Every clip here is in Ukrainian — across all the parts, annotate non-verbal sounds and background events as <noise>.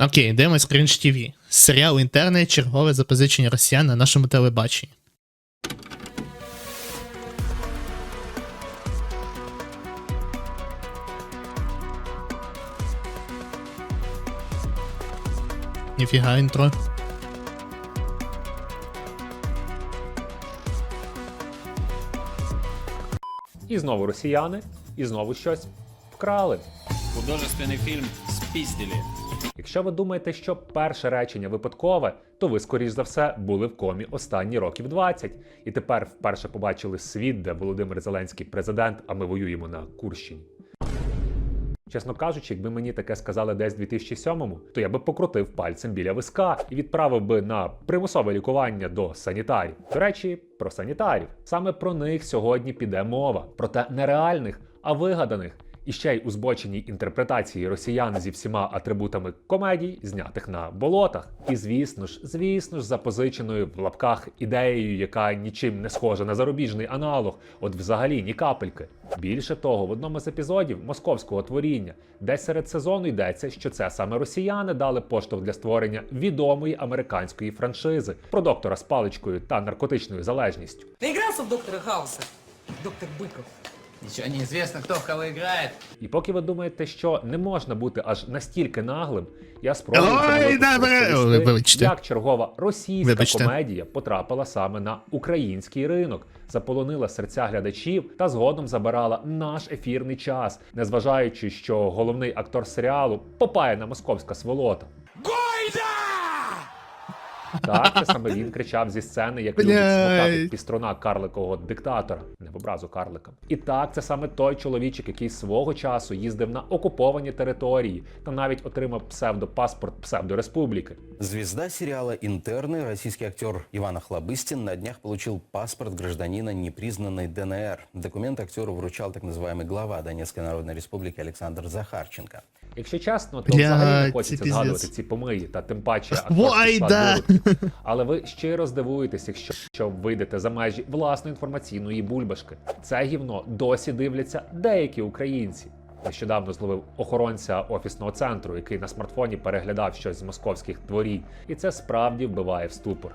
Окей, дивимось Крінж ТВ. Серіал інтерне чергове запозичення росіян на нашому телебаченні. Ніфіга інтро. І знову росіяни, і знову щось вкрали. Художественный фильм «Спиздили». Якщо ви думаєте, що перше речення випадкове, то ви, скоріш за все, були в комі останні років 20. І тепер вперше побачили світ, де Володимир Зеленський президент, а ми воюємо на Курщині. Чесно кажучи, якби мені таке сказали десь в 2007-му, то я би покрутив пальцем біля виска і відправив би на примусове лікування до санітарів. До речі, про санітарів. Саме про них сьогодні піде мова. Проте не реальних, а вигаданих. І ще й у збоченій інтерпретації росіян зі всіма атрибутами комедій, знятих на болотах. І звісно ж, звісно ж, запозиченою в лапках ідеєю, яка нічим не схожа на зарубіжний аналог, от взагалі ні капельки. Більше того, в одному з епізодів московського творіння, десь серед сезону йдеться, що це саме росіяни дали поштовх для створення відомої американської франшизи про доктора з паличкою та наркотичною залежністю. Наигрался в доктора Хауса? Доктор Еще неизвестно, кто в кого играет. І поки ви думаєте, що не можна бути аж настільки наглим, я спробую Ой, розповісти, як чергова російська Вибачте. комедія потрапила саме на український ринок, заполонила серця глядачів та згодом забирала наш ефірний час, незважаючи, що головний актор серіалу попаяна московська сволота. Так, це саме він кричав зі сцени, як любить смокати Блядь. піструна карликового диктатора, не в образу карликам. І так, це саме той чоловічок, який свого часу їздив на окуповані території та навіть отримав псевдопаспорт псевдореспубліки. Звезда сериала «Интерны», российский актер Иван Охлобыстин на днях получил паспорт гражданина непризнанной ДНР. Документ актеру вручал так называемый глава Донецкой Народной Республики Александр Захарченко. Якщо чесно, то Блядь, взагалі не хочеться піздець. згадувати ці помиї та тим паче <laughs> да. <laughs> Але ви щиро здивуєтесь, якщо що вийдете за межі власної інформаційної бульбашки. Це гівно досі дивляться деякі українці. Нещодавно зловив охоронця офісного центру, який на смартфоні переглядав щось з московських творій, і це справді вбиває в ступор.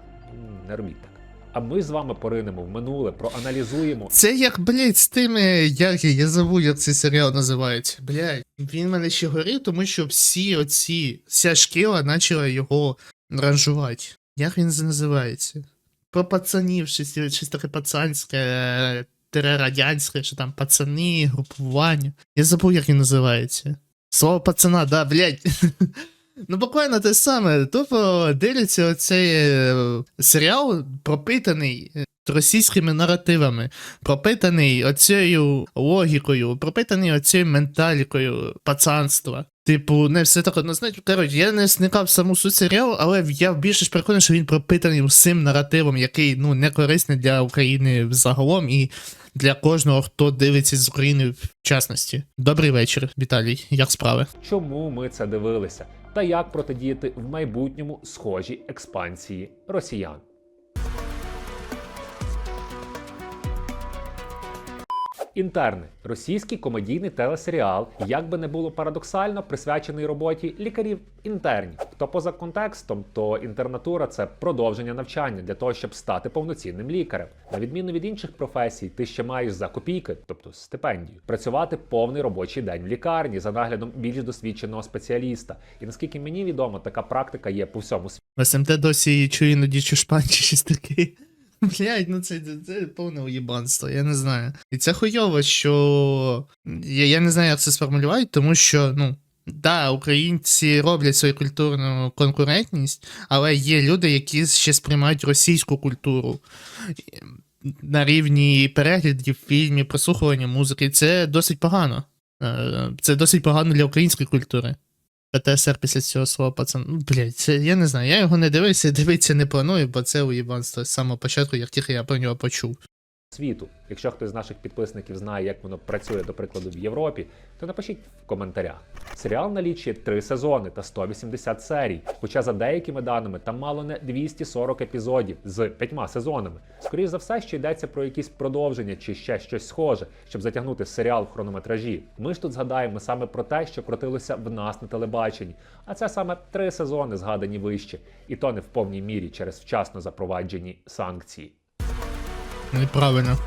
Не робіть так. А ми з вами поринемо в минуле, проаналізуємо Це як, блядь, з тими, як я, забув, як цей серіал називається. Блядь, він мене ще горів, тому що всі оці, вся шкіла почала його ранжувати. Як він називається? Про пацанів, щось, щось таке пацанське, е, тире що там пацани, групування. Я забув, як він називається. Слово пацана, да, блядь. <laughs> Ну, буквально те саме. Тупо дивляться оцей е, серіал, пропитаний е, російськими наративами, пропитаний оцією логікою, пропитаний оцією менталікою пацанства. Типу, не все так однозначно. Коротше, я не зникав саму суть серіалу, але я більше ж переконаний, що він пропитаний всім наративом, який ну не корисний для України взагалом і для кожного, хто дивиться з України в частності. Добрий вечір, Віталій. Як справи? чому ми це дивилися, та як протидіяти в майбутньому схожій експансії росіян. Інтерни російський комедійний телесеріал, як би не було парадоксально, присвячений роботі лікарів інтернів. Хто поза контекстом, то інтернатура це продовження навчання для того, щоб стати повноцінним лікарем. На відміну від інших професій, ти ще маєш за копійки, тобто стипендію, працювати повний робочий день в лікарні за наглядом більш досвідченого спеціаліста. І наскільки мені відомо, така практика є по всьому світу. СМТ досі чую іноді чушпан чи щось таке. <laughs> Блять, ну це, це, повне уєбанство, я не знаю. І це хуйово, що я, я не знаю, як це сформулювати, тому що, ну, да, українці роблять свою культурну конкурентність, але є люди, які ще сприймають російську культуру на рівні переглядів, фільмів, прослухування музики. Це досить погано. Е, Це досить погано для української культури. ПТСР після цього слова пацан. Ну, блядь, це я не знаю. Я його не дивився, дивитися не планую, бо це уїбанство з самого початку, як тільки я про нього почув. Світу. Якщо хтось з наших підписників знає, як воно працює, до прикладу, в Європі, то напишіть в коментарях. Серіал налічує три сезони та 180 серій. Хоча за деякими даними там мало не 240 епізодів з п'ятьма сезонами. Скоріше за все, що йдеться про якісь продовження чи ще щось схоже, щоб затягнути серіал в хронометражі. Ми ж тут згадаємо саме про те, що крутилося в нас на телебаченні. А це саме три сезони, згадані вище, і то не в повній мірі через вчасно запроваджені санкції. Неправильно.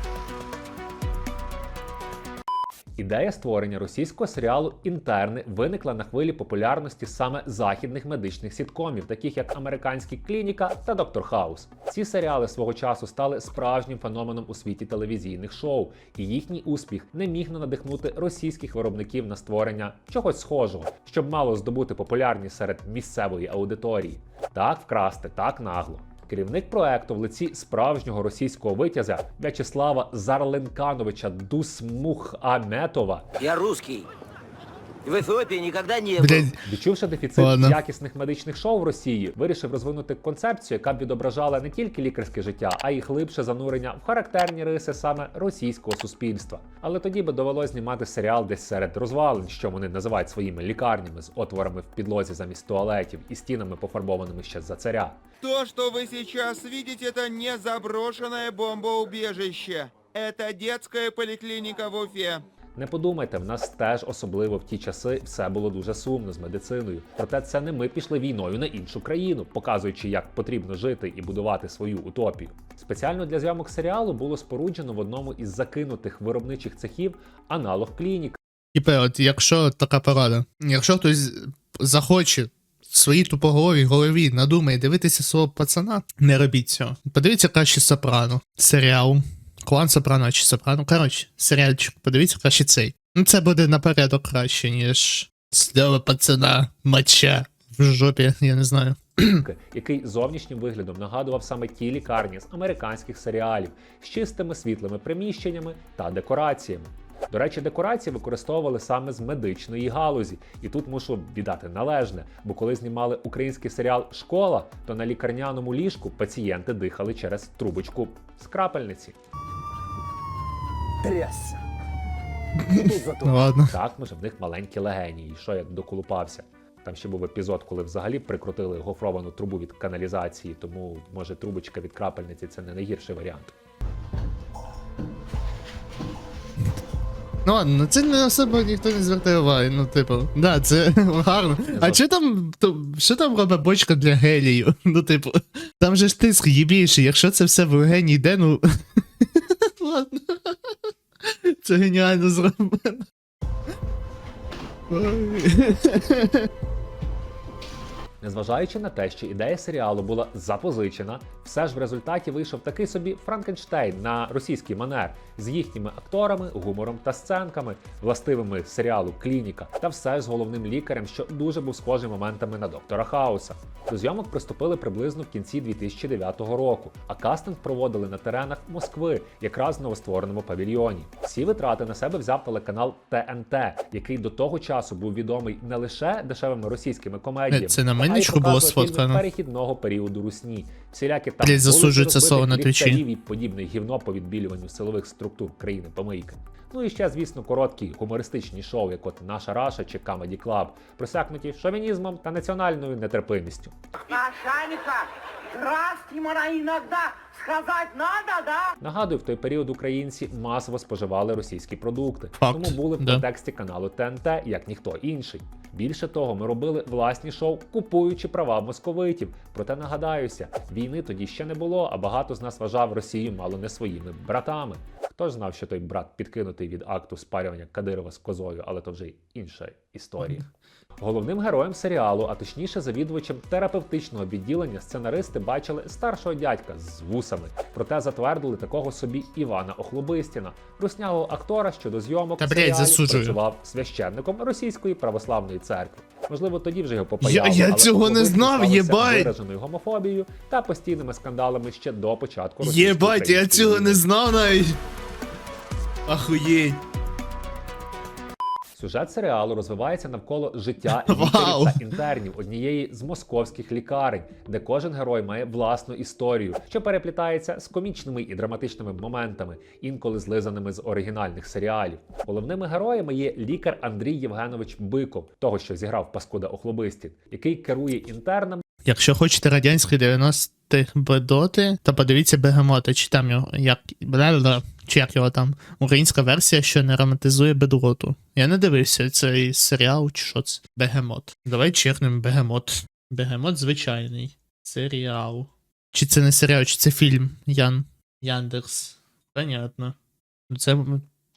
Ідея створення російського серіалу Інтерни виникла на хвилі популярності саме західних медичних сіткомів, таких як Американський клініка та Доктор Хаус. Ці серіали свого часу стали справжнім феноменом у світі телевізійних шоу, і їхній успіх не міг не надихнути російських виробників на створення чогось схожого, щоб мало здобути популярність серед місцевої аудиторії. Так вкрасти, так нагло. Керівник проекту в лиці справжнього російського витязя В'ячеслава Зарленкановича Дусмухаметова Я русский В Эфиопии никогда не был. Блядь, Відчувши дефіцит Ладно. якісних медичних шоу в Росії, вирішив розвинути концепцію, яка б відображала не тільки лікарське життя, а й глибше занурення в характерні риси саме російського суспільства. Але тоді би довелось знімати серіал десь серед розвалин, що вони називають своїми лікарнями з отворами в підлозі замість туалетів і стінами пофарбованими ще за царя. То, что вы сейчас видите, это не заброшенное бомбоубежище. Это детская поликлиника в Уфе. Не подумайте, в нас теж особливо в ті часи все було дуже сумно з медициною. Проте це не ми пішли війною на іншу країну, показуючи, як потрібно жити і будувати свою утопію. Спеціально для зйомок серіалу було споруджено в одному із закинутих виробничих цехів аналог клінік. Типа, от якщо така порада, якщо хтось захоче своїй тупоголовій голові надумає дивитися свого пацана, не робіть цього. Подивіться краще Сопрано, серіал. Клан Сопрано чи Сопрано. Коротше, серіальчик, подивіться краще цей. Ну це буде на порядок краще, ніж слово пацана, моча в жопі, я не знаю. який зовнішнім виглядом нагадував саме ті лікарні з американських серіалів з чистими світлими приміщеннями та декораціями. До речі, декорації використовували саме з медичної галузі, і тут мушу віддати належне, бо коли знімали український серіал Школа, то на лікарняному ліжку пацієнти дихали через трубочку з крапельниці. Ну ладно. Так, може, в них маленькі легені, і що я доколупався. Там ще був епізод, коли взагалі прикрутили гофровану трубу від каналізації, тому може трубочка від крапельниці це не найгірший варіант. Ну ладно, це не особо ніхто не звертає уваги. Ну, типу, да, це <laughs> гарно. А чи там, то, що там робить бочка для гелію? <laughs> Ну, типу, там же ж тиск їбійший, якщо це все в легені йде, ну. <laughs> Ладно. Це геніально зроблено. Ой. Незважаючи на те, що ідея серіалу була запозичена, все ж в результаті вийшов такий собі Франкенштейн на російський манер з їхніми акторами, гумором та сценками, властивими серіалу Клініка, та все з головним лікарем, що дуже був схожий моментами на доктора Хауса. До зйомок приступили приблизно в кінці 2009 року, а кастинг проводили на теренах Москви, якраз в новоствореному павільйоні. Всі витрати на себе взяв телеканал ТНТ, який до того часу був відомий не лише дешевими російськими комедіями, Це на а й було сфоткано. перехідного періоду русні. Всілякі там Блядь, засуджується слово на Твічі. і подібне гівно по відбілюванню силових структур країни помийки. Ну і ще, звісно, короткі гумористичні шоу, як от Наша Раша чи Comedy Club, просякнуті шовінізмом та національною нетерпимістю. Начальника, здравствуйте, мора, иногда сказать надо, да? Нагадую, в той період українці масово споживали російські продукти, Факт, тому були в да. контексті каналу ТНТ як ніхто інший. Більше того, ми робили власні шоу, купуючи права московитів. Проте нагадаюся, війни тоді ще не було, а багато з нас вважав Росію мало не своїми братами. Хто ж знав, що той брат підкинутий від акту спарювання Кадирова з козою, але то вже інша історія. Головним героєм серіалу, а точніше завідувачем терапевтичного відділення, сценаристи бачили старшого дядька з вусами. Проте затвердили такого собі Івана Охлобистіна, руснявого актора, що до зйомок Та, блядь, засуджую. працював священником російської православної церкви. Можливо, тоді вже його Я- попаяли, я але цього не знав, єбать! вираженою гомофобією та постійними скандалами ще до початку Єбать, я цього не знав навіть. Ахуєть. Сюжет серіалу розвивається навколо життя <laughs> лікарів та інтернів однієї з московських лікарень, де кожен герой має власну історію, що переплітається з комічними і драматичними моментами, інколи злизаними з оригінальних серіалів. Головними героями є лікар Андрій Євгенович Биков, того що зіграв Паскуда Охлобистін, який керує інтернами. Якщо хочете радянський 90 тих Бедоти та подивіться бегемота, чи там його як чи як його там українська версія, що не романтизує бедлоту. Я не дивився цей серіал, чи що це. Бегемот. Давай чернемо бегемот. Бегемот звичайний. Серіал. Чи це не серіал, чи це фільм Ян. Яндерс. Понятно. Це.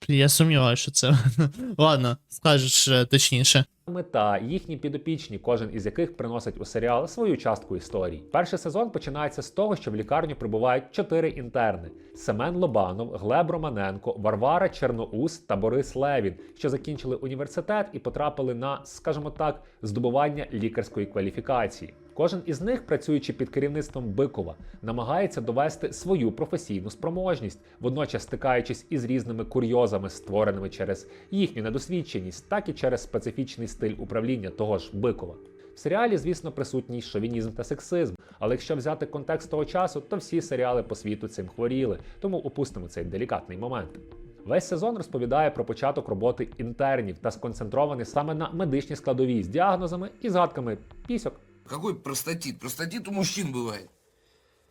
Я сумніваюся, що це. <laughs> Ладно, скажеш е, точніше та їхні підопічні, кожен із яких приносить у серіал свою частку історії. Перший сезон починається з того, що в лікарню прибувають чотири інтерни: Семен Лобанов, Глеб Романенко, Варвара Черноус та Борис Левін, що закінчили університет і потрапили на, скажімо так, здобування лікарської кваліфікації. Кожен із них, працюючи під керівництвом Бикова, намагається довести свою професійну спроможність, водночас стикаючись із різними курйозами, створеними через їхню недосвідченість, так і через специфічний стиль управління того ж Бикова. В серіалі, звісно, присутній шовінізм та сексизм, але якщо взяти контекст того часу, то всі серіали по світу цим хворіли, тому опустимо цей делікатний момент. Весь сезон розповідає про початок роботи інтернів та сконцентрований саме на медичній складовій з діагнозами і згадками пісьок. Какой простатит? Простатит у мужчин бывает.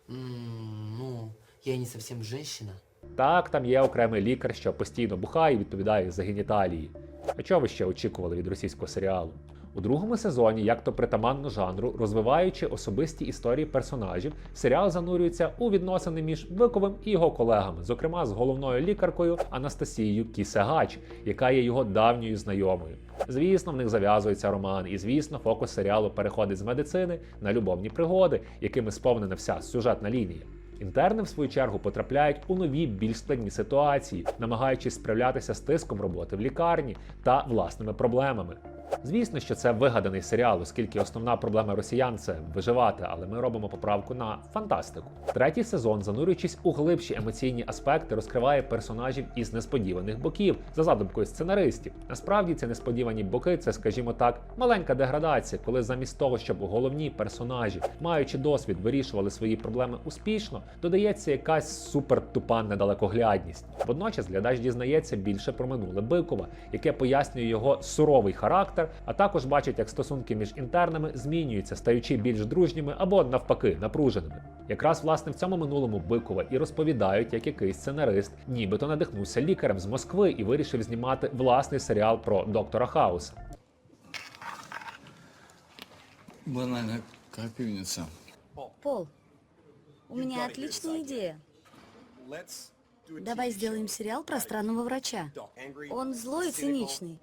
М, Ну, я не совсем женщина. Так, там є окремий лікар, що постійно бухає і відповідає за геніталії. А чого ви ще очікували від російського серіалу? У другому сезоні, як то притаманно жанру, розвиваючи особисті історії персонажів, серіал занурюється у відносини між Биковим і його колегами, зокрема з головною лікаркою Анастасією Кісегач, яка є його давньою знайомою. Звісно, в них зав'язується роман, і звісно, фокус серіалу переходить з медицини на любовні пригоди, якими сповнена вся сюжетна лінія. Інтерни, в свою чергу, потрапляють у нові більш складні ситуації, намагаючись справлятися з тиском роботи в лікарні та власними проблемами. Звісно, що це вигаданий серіал, оскільки основна проблема росіян це виживати, але ми робимо поправку на фантастику. Третій сезон, занурюючись у глибші емоційні аспекти, розкриває персонажів із несподіваних боків за задумкою сценаристів. Насправді ці несподівані боки це, скажімо так, маленька деградація, коли замість того, щоб головні персонажі, маючи досвід, вирішували свої проблеми успішно, додається якась супертупа недалекоглядність. Водночас глядач дізнається більше про минуле Бикова, яке пояснює його суровий характер, а також бачить, як стосунки між інтернами змінюються, стаючи більш дружніми або навпаки напруженими. Якраз власне в цьому минулому Бикова і розповідають, як якийсь сценарист нібито надихнувся лікарем з Москви і вирішив знімати власний серіал про доктора Хауса. Банальная капельница. Пол, у меня отличная идея. Давай сделаем сериал про странного врача. Он злой и циничный,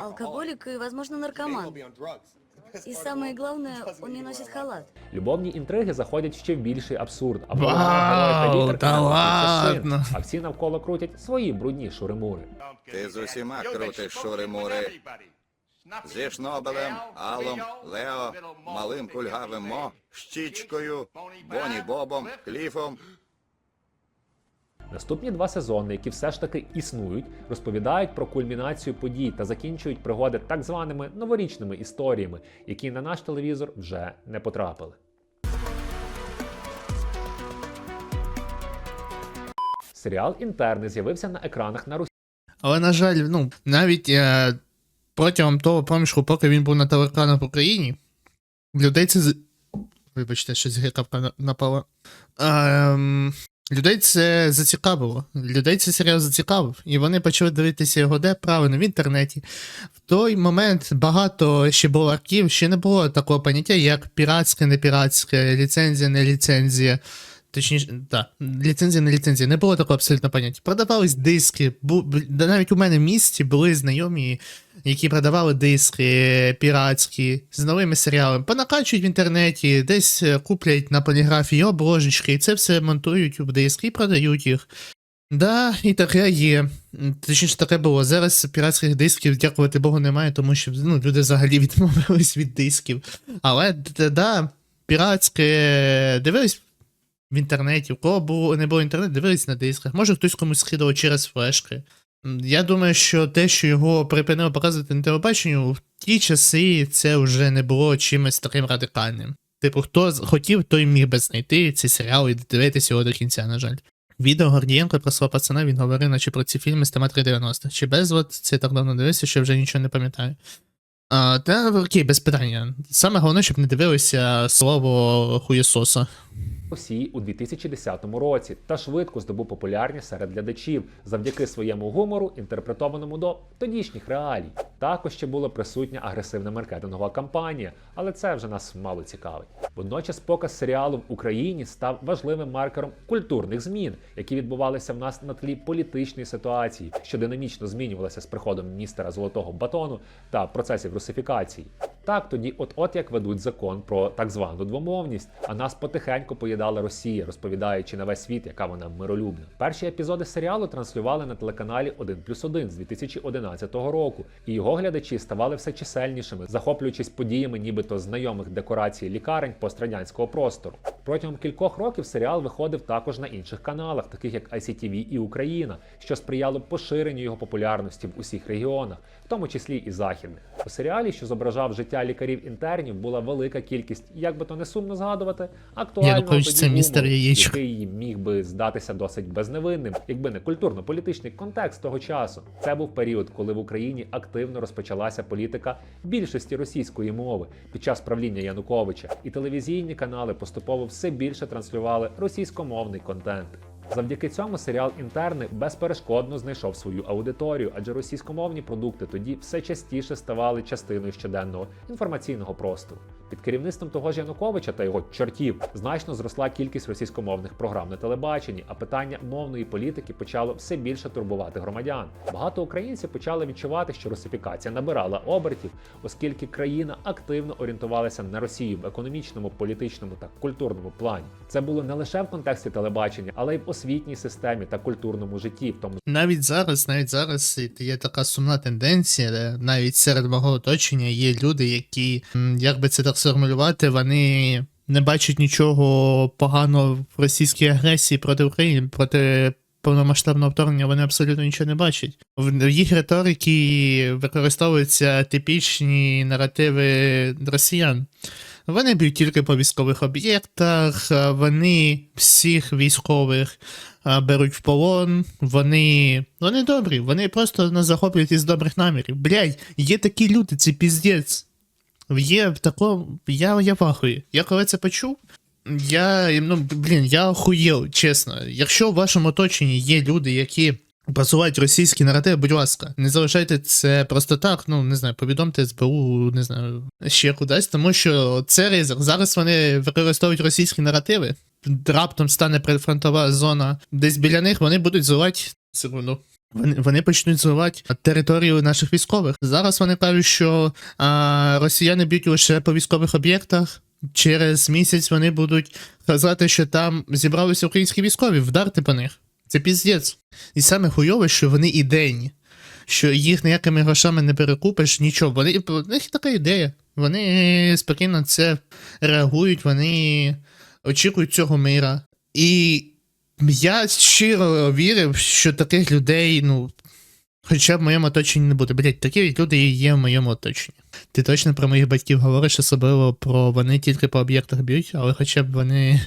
алкоголик и, возможно, наркоман. <laughs> И самое главное, он не носит халат. Любовні інтриги заходять ще в більший абсурд. А Вау, та ладно. а всі навколо крутять свої брудні шуримури. Ти з усіма крутиш шури-мури. Зі Шнобелем, Алом, Лео, Малим Кульгавим Мо, Щічкою, Боні Бобом, Кліфом. Наступні два сезони, які все ж таки існують, розповідають про кульмінацію подій та закінчують пригоди так званими новорічними історіями, які на наш телевізор вже не потрапили. Серіал Інтерни з'явився на екранах на Росії. Але, на жаль, ну, навіть е, протягом того проміжку, поки він був на телеканах в Україні, людей це. Вибачте, щось гикавка на- напала. Ем, людей це зацікавило. Людей це серіал зацікавив. І вони почали дивитися його де правильно в інтернеті. В той момент багато ще було арків, ще не було такого поняття, як піратське, не піратське, ліцензія, не ліцензія. Точніше, так, ліцензія, не ліцензія, не було такого абсолютно поняття. Продавались диски, бу, навіть у мене в місті були знайомі, які продавали диски піратські з новими серіалами. Понакачують в інтернеті, десь е, куплять на поліграфії обложечки, і це все монтують у диски і продають їх. Да, і таке є. Точніше, таке було. Зараз піратських дисків, дякувати Богу, немає, тому що ну, люди взагалі <laughs> відмовились від дисків. Але да, піратське дивились в інтернеті, у кого було, не було інтернету, дивились на дисках. Може хтось комусь скидав через флешки. Я думаю, що те, що його припинили показувати на телебаченню, в ті часи це вже не було чимось таким радикальним. Типу, хто хотів, той міг би знайти цей серіал і дивитися його до кінця, на жаль. Відео Гордієнко про свого пацана він говорив, наче про ці фільми з тема 390. Чи безвод, це так давно дивився, що вже нічого не пам'ятаю. Та окей, без питання. Саме головне, щоб не дивилися слово хуєсоса. Росії у 2010 році та швидко здобув популярність серед глядачів завдяки своєму гумору, інтерпретованому до тодішніх реалій. Також ще була присутня агресивна маркетингова кампанія, але це вже нас мало цікавить. Водночас показ серіалу в Україні став важливим маркером культурних змін, які відбувалися в нас на тлі політичної ситуації, що динамічно змінювалася з приходом міністра золотого батону та процесів русифікації. Так, тоді, от от як ведуть закон про так звану двомовність, а нас потихеньку поїдала Росія, розповідаючи на весь світ, яка вона миролюбна. Перші епізоди серіалу транслювали на телеканалі 1 плюс 1 з 2011 року, і його глядачі ставали все чисельнішими, захоплюючись подіями, нібито знайомих декорацій лікарень пострадянського простору. Протягом кількох років серіал виходив також на інших каналах, таких як ICTV і Україна, що сприяло поширенню його популярності в усіх регіонах, в тому числі і західних. У серіалі, що зображав життя лікарів-інтернів, була велика кількість, як би то не сумно згадувати, актуального Янукович тоді містер який міг би здатися досить безневинним, якби не культурно-політичний контекст того часу. Це був період, коли в Україні активно розпочалася політика більшості російської мови під час правління Януковича, і телевізійні канали поступово все більше транслювали російськомовний контент. Завдяки цьому серіал Інтерни безперешкодно знайшов свою аудиторію, адже російськомовні продукти тоді все частіше ставали частиною щоденного інформаційного простору. Під керівництвом того ж Януковича та його чортів значно зросла кількість російськомовних програм на телебаченні, а питання мовної політики почало все більше турбувати громадян. Багато українців почали відчувати, що русифікація набирала обертів, оскільки країна активно орієнтувалася на Росію в економічному, політичному та культурному плані. Це було не лише в контексті телебачення, але й в освітній системі та культурному житті, в тому Навіть зараз, навіть зараз є така сумна тенденція, де навіть серед мого оточення є люди, які, як би це так сформулювати, вони не бачать нічого поганого в російській агресії проти України, проти повномасштабного вторгнення вони абсолютно нічого не бачать. В їх риторики використовуються типічні наративи росіян. Вони б'ють тільки по військових об'єктах, вони всіх військових беруть в полон. Вони. Вони добрі, вони просто нас захоплюють із добрих намірів. Блядь, є такі люди, це піздець. Є в такому. Я, я вахую. Я коли це почув, я. Ну, блін, я охуєв, чесно. Якщо в вашому оточенні є люди, які. Просувають російські наративи, будь ласка, не залишайте це просто так. Ну не знаю, повідомте СБУ, не знаю, ще кудись, тому що це ризик. Зараз вони використовують російські наративи. Раптом стане прифронтова зона десь біля них, вони будуть зливати секунду. Вони, вони почнуть зливати територію наших військових. Зараз вони кажуть, що а, росіяни б'ють лише по військових об'єктах. Через місяць вони будуть казати, що там зібралися українські військові, вдарте по них. Це піздець. І саме хуйове, що вони ідейні, що їх ніякими грошами не перекупиш, нічого. Вони, в них така ідея. Вони спокійно це реагують, вони очікують цього мира. І я щиро вірив, що таких людей, ну, хоча в моєму оточенні не буде. Блять, такі люди і є в моєму оточенні. Ти точно про моїх батьків говориш, особливо про вони тільки по об'єктах б'ють, але хоча б вони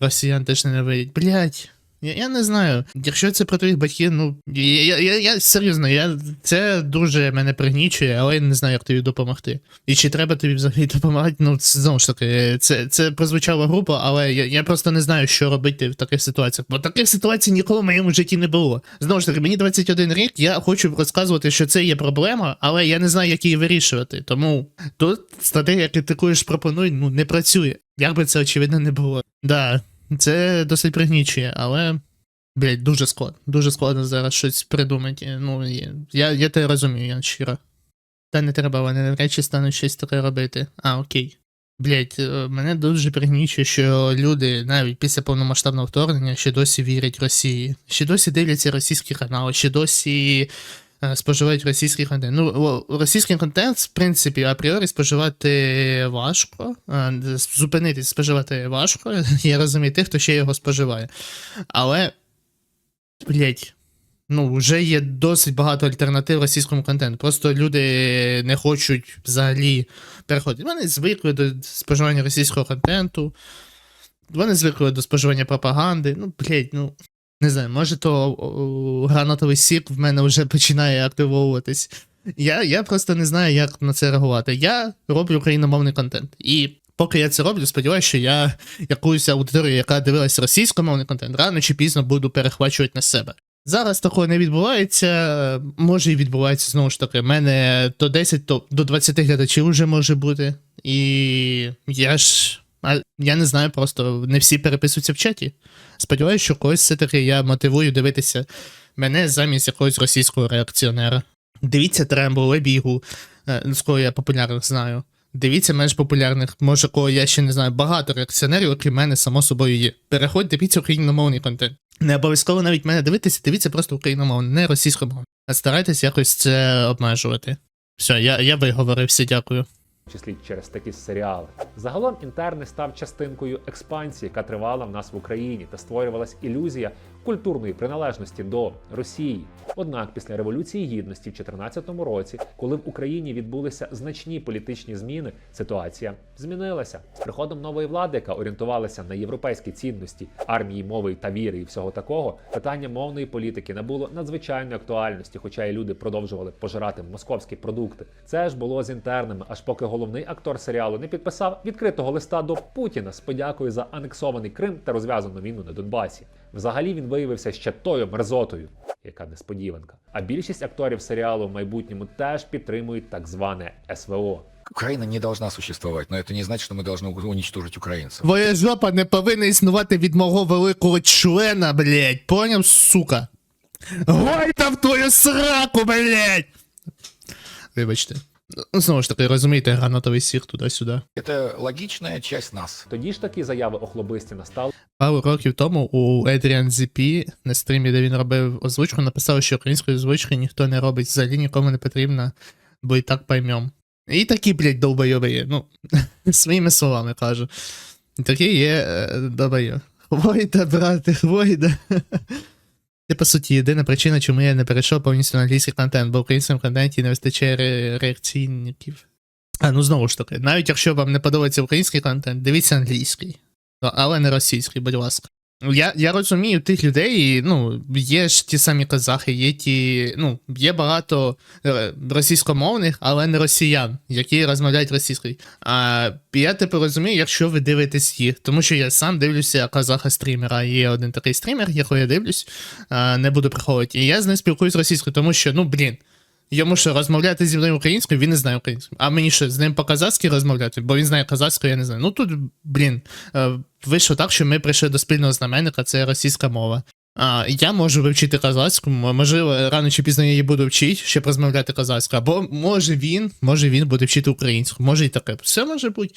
росіян теж не ненавидять. Блять. Я, я не знаю. Якщо це про твоїх батьків, ну я, я, я, я серйозно, я, це дуже мене пригнічує, але я не знаю, як тобі допомогти. І чи треба тобі взагалі допомагати? Ну, це, знову ж таки, це, це прозвучало грубо, але я, я просто не знаю, що робити в таких ситуаціях. Бо таких ситуацій ніколи в моєму житті не було. Знову ж таки, мені 21 рік, я хочу розказувати, що це є проблема, але я не знаю, як її вирішувати. Тому тут стратегія, яку ти також пропонує, ну не працює. Як би це очевидно не було. Да, це досить пригнічує, але. Блять, дуже складно. Дуже складно зараз щось придумати. Ну, я, я те розумію, я щиро. Та не треба, вони навряд чи стануть щось таке робити. А, окей. Блять, е, мене дуже пригнічує, що люди навіть після повномасштабного вторгнення ще досі вірять Росії, ще досі дивляться російські канали, ще досі споживають російський контент. Ну, російський контент, в принципі, апріорі споживати важко. е, Зупинитись споживати важко. <laughs> Я розумію тих, хто ще його споживає. Але, блять, Ну, вже є досить багато альтернатив російському контенту. Просто люди не хочуть взагалі переходити. Вони звикли до споживання російського контенту. Вони звикли до споживання пропаганди. Ну, блядь, ну. Не знаю, може, то гранатовий сік в мене вже починає активовуватись. Я, я просто не знаю, як на це реагувати. Я роблю україномовний контент. І поки я це роблю, сподіваюся, що я якусь аудиторію, яка дивилася російськомовний контент, рано чи пізно буду перехвачувати на себе. Зараз такого не відбувається. Може і відбувається знову ж таки. У мене то 10, то до 20 глядачів вже може бути. І я ж. А я не знаю, просто не всі переписуються в чаті. Сподіваюся, що когось все-таки я мотивую дивитися мене замість якогось російського реакціонера. Дивіться Трембо, Лебігу, е, з кого я популярних знаю. Дивіться менш популярних, може, кого я ще не знаю. Багато реакціонерів, окрім мене, само собою є. Переходьте, дивіться україномовний контент. Не обов'язково навіть мене дивитися, дивіться просто україномовний, не російськомовний. Старайтесь якось це обмежувати. Все, я, я виговорився, дякую. Числі через такі серіали. Загалом інтерни став частинкою експансії, яка тривала в нас в Україні, та створювалась ілюзія культурної приналежності до Росії. Однак після революції гідності в 2014 році, коли в Україні відбулися значні політичні зміни, ситуація змінилася з приходом нової влади, яка орієнтувалася на європейські цінності армії, мови та віри і всього такого. Питання мовної політики набуло надзвичайної актуальності, хоча і люди продовжували пожирати московські продукти. Це ж було з інтернами, аж поки головний актор серіалу не підписав відкритого листа до Путіна з подякою за анексований Крим та розв'язану війну на Донбасі Взагалі він виявився ще тою мерзотою, яка несподіванка. А більшість акторів серіалу в майбутньому теж підтримують так зване СВО. Украина не должна существовать, но это не значит, что мы должны уничтожить украинцев. Твоя жопа не повинна існувати від мого великого члена, блядь. Поняв, сука? Гойда в твою сраку, блядь! Вибачте. Ну, Знову ж таки, розумієте, гранатовий сік туди-сюди. Это логичная часть нас. Тоді ж такі заяви охлобистіна стали Пару років тому у Adrian ZP на стрімі, де він робив озвучку, написав, що української озвучки ніхто не робить, взагалі нікому не потрібно, бо і так поймем. І такі, блядь, долбойоби є. Ну, <laughs> своїми словами кажу. Такі є е, долбойоби. Хвойда, брате, хвойда. <laughs> Це, по суті, єдина причина, чому я не перейшов повністю на англійський контент, бо в українському контенті не вистачає ре- реакційників. А, ну знову ж таки, навіть якщо вам не подобається український контент, дивіться англійський. Але не російський, будь ласка. Я, я розумію тих людей, ну, є ж ті самі казахи, є ті. Ну, є багато е, російськомовних, але не росіян, які розмовляють російською. А я тепер розумію, якщо ви дивитесь їх, тому що я сам дивлюся казаха стрімера. Є один такий стрімер, якого я дивлюсь, а, не буду приховувати. І я з ним спілкуюсь російською, тому що, ну, блін. Йому що, розмовляти зі мною українською, він не знає українською. А мені що, з ним по-казахськи розмовляти, бо він знає казахську, я не знаю. Ну тут, блін, е, вийшло так, що ми прийшли до спільного знаменника, це російська мова. А, я можу вивчити казахську, м- можливо, рано чи пізно я її буду вчити, щоб розмовляти казахською. Або може він, може він буде вчити українську, може і таке. Все може бути.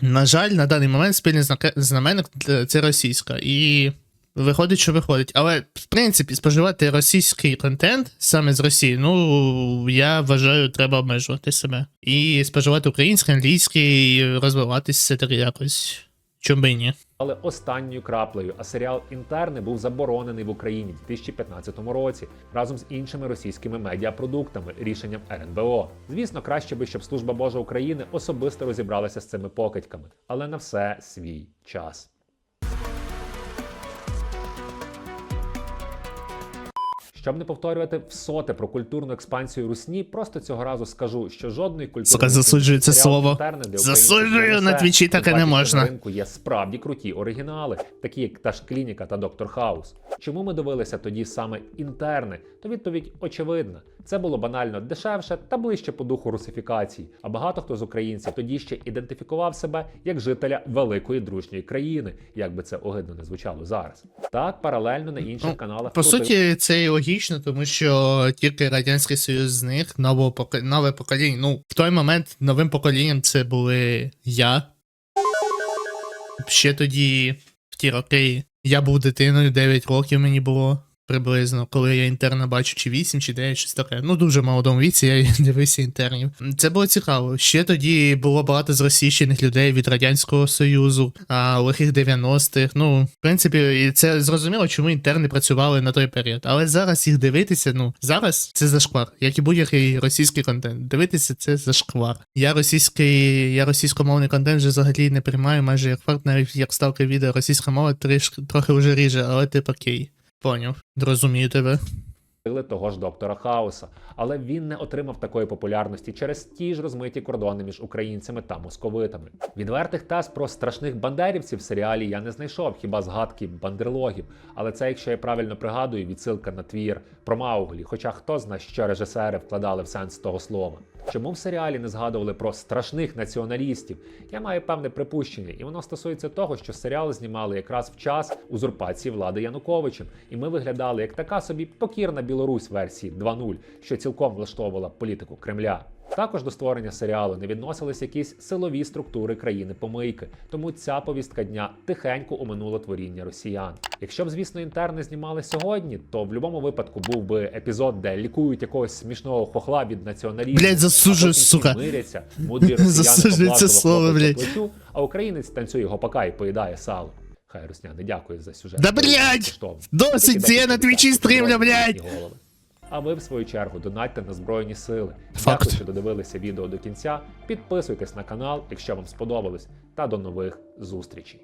На жаль, на даний момент спільний знаменник е, це російська. І Виходить, що виходить. Але, в принципі, споживати російський контент саме з Росії, ну я вважаю, треба обмежувати себе. І споживати український, англійський, і розвиватися таки якось. Чому би ні? Але останньою краплею, а серіал Інтерни був заборонений в Україні в 2015 році разом з іншими російськими медіапродуктами рішенням РНБО. Звісно, краще би, щоб служба Божа України особисто розібралася з цими покидьками, але на все свій час. Щоб не повторювати всоте про культурну експансію русні, просто цього разу скажу, що жодної культури Сука, засуджую це слово. Засуджую, на. Твічі таке не можна. на ринку є справді круті оригінали, такі як та ж клініка та доктор Хаус. Чому ми дивилися тоді саме інтерни? То відповідь очевидна. Це було банально дешевше та ближче по духу русифікації. А багато хто з українців тоді ще ідентифікував себе як жителя великої дружньої країни, як би це огидно не звучало зараз. Так, паралельно на інших Ну, каналах По суті, це і логічно, тому що тільки Радянський Союз з них поко- нове покоління. Ну, в той момент новим поколінням це були я. Ще тоді, в ті роки, я був дитиною, 9 років мені було. Приблизно, коли я інтерна бачу, чи 8, чи 9, щось таке. Ну, дуже молодому віці я <laughs> дивився інтернів. Це було цікаво. Ще тоді було багато зросійщених людей від Радянського Союзу, а лихих 90-х. Ну, в принципі, і це зрозуміло, чому інтерни працювали на той період. Але зараз їх дивитися, ну, зараз це зашквар, як і будь-який російський контент. Дивитися це зашквар. Я російський, я російськомовний контент вже взагалі не приймаю, майже як факт, навіть як ставки відео, російська мова трішки трохи вже ріже, але типу окей. Поняв. Розумію тебе. Били того ж доктора Хауса, але він не отримав такої популярності через ті ж розмиті кордони між українцями та московитами. Відвертих тез про страшних бандерівців в серіалі я не знайшов, хіба згадки бандерлогів. Але це, якщо я правильно пригадую, відсилка на твір про Мауглі. Хоча хто знає, що режисери вкладали в сенс того слова. Чому в серіалі не згадували про страшних націоналістів? Я маю певне припущення, і воно стосується того, що серіал знімали якраз в час узурпації влади Януковичем, і ми виглядали як така собі покірна Білорусь версії 2.0, що цілком влаштовувала політику Кремля. Також до створення серіалу не відносились якісь силові структури країни помийки, тому ця повістка дня тихенько оминула творіння росіян. Якщо б, звісно, інтерни знімали сьогодні, то в будь-якому випадку був би епізод, де лікують якогось смішного хохла від націоналізму. Блядь, засуджую, сука. Миряться, мудрі росіяни слово, плечу, а українець танцює гопака і поїдає сало. Хай русняни, дякую за сюжет. Да, блядь! Досить, дайте на твічі стрімля, блять! блядь! А ви, в свою чергу, донатьте на Збройні Сили. Факт. Дякую, що додивилися відео до кінця. Підписуйтесь на канал, якщо вам сподобалось, та до нових зустрічей.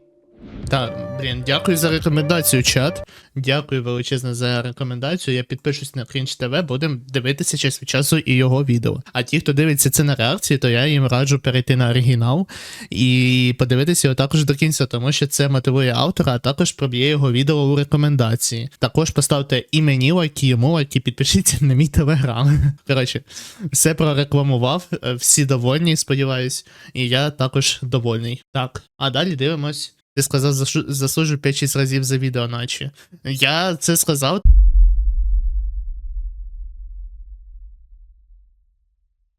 Так, блін, дякую за рекомендацію, чат. Дякую величезно за рекомендацію. Я підпишусь на Cringe TV, будемо дивитися час від часу і його відео. А ті, хто дивиться це на реакції, то я їм раджу перейти на оригінал і подивитися його також до кінця, тому що це мотивує автора, а також проб'є його відео у рекомендації. Також поставте і мені лайки, йому лайки, підпишіться на мій телеграм. <laughs> Коротше, все прорекламував, всі довольні, сподіваюсь, і я також довольний. Так, а далі дивимось. Ти сказав, засуджу 5-6 разів за відео, наче. Я це сказав,